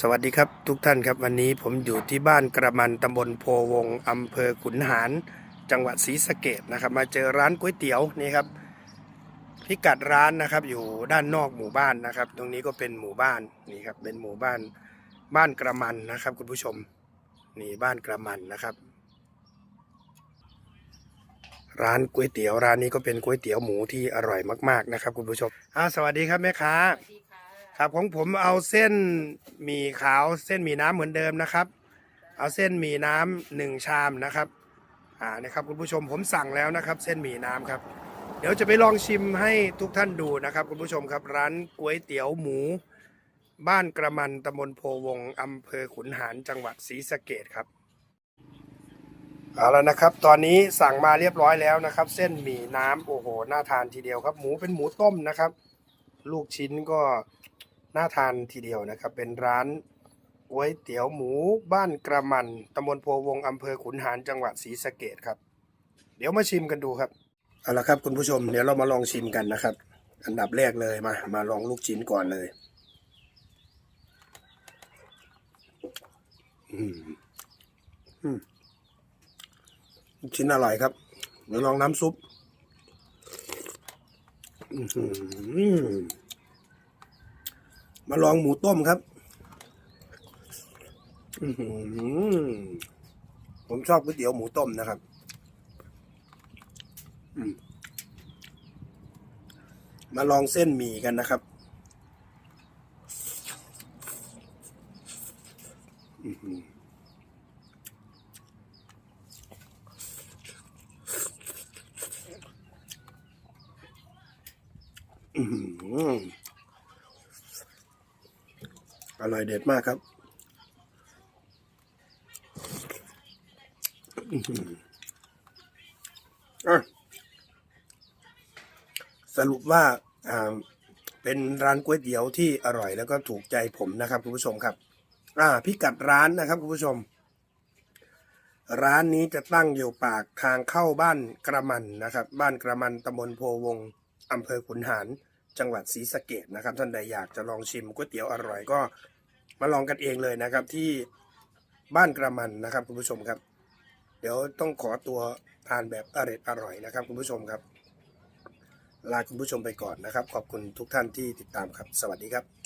สวัสดีครับทุกท่านครับวันนี้ผมอยู่ที่บ้านกระมันตำบลโพวงอำเภอขุนหาร จังหวัดศรีสะเกดนะครับ มาเจอร้านก๋วยเตี๋ยวนี่ครับพิกัดร้านนะครับ อยู่ด้านนอกหมู่บ้านนะครับ ตรงนี้ก็เป็นหมู่บ้านนี่ครับเป็นหมู่บ้านบ้านกระมันนะครับ คุณผู้ชมนี่บ้านกระมันนะครับ ร้านก๋วยเตี๋ยวร้านนี้ก็เป็นก๋วยเตี๋ยวหมูที่อร่อยมาก ๆนะครับ คุณผู้ชมอ้าวสวัสดีครับแม่ค้าสวัสดี ครับของผมเอาเส้นหมี่ขาวเส้นหมี่น้ำเหมือนเดิมนะครับ เอาเส้นหมี่น้ำหนึ่งชามนะครับอ่านะครับคุณผู้ชมผมสั่งแล้วนะครับ เส้นหมี่น้ำครับ เดี๋ยวจะไปลองชิมให้ทุกท่านดูนะครับ คุณผู้ชมครับร้านก๋วยเตี๋ยวหมู บ้านกระมันตำบลโพวงอำเภอขุนหารจังหวัดศรีสะเกดครับเอาแล้วนะครับ ตอนนี้สั่งมาเรียบร้อยแล้วนะครับ เส้นหมี่น้ำโอ้โหน่าทานทีเดียวครับ หมูเป็นหมูต้มนะครับ ลูกชิ้นก็ น่าทานทีเดียวนะครับ เป็นร้านก๋วยเตี๋ยวหมูบ้านกระมันตำบลโพวงอำเภอขุนหารจังหวัดศรีสะเกดครับ เดี๋ยวมาชิมกันดูครับเอาละครับคุณผู้ชมเดี๋ยวเรามาลองชิมกันนะครับ อันดับแรกเลยมา มาลองลูกชิ้นก่อนเลยอืมอืมชิ้นอร่อยครับเดี๋ยวลองน้ำซุป อื้อหือ มาลองหมูต้มครับผมชอบก๋วยเตี๋ยวหมูต้มนะครับมาลองเส้นหมี่กันนะครับอื้อหื อร่อยเด็ดมากครับอือหืออะสรุปว่าอ่าเป็นร้านก๋วยเตี๋ยวที่อร่อยแล้วก็ถูกใจผมนะครับคุณผู้ชมครับ อ่าพิกัดร้านนะครับคุณผู้ชม ร้านนี้จะตั้งอยู่ปากทางเข้าบ้านกระมันนะครับ บ้านกระมันตำบลโพวงอำเภอขุนหาร จังหวัดศรีสะเกดนะครับ ท่านใดอยากจะลองชิมก๋วยเตี๋ยวอร่อยก็มาลองกันเองเลยนะครับ ที่บ้านกระมันนะครับคุณผู้ชมครับ เดี๋ยวต้องขอตัวทานแบบอร่อยอร่อยนะครับ คุณผู้ชมครับ ลาคุณผู้ชมไปก่อนนะครับ ขอบคุณทุกท่านที่ติดตามครับ สวัสดีครับ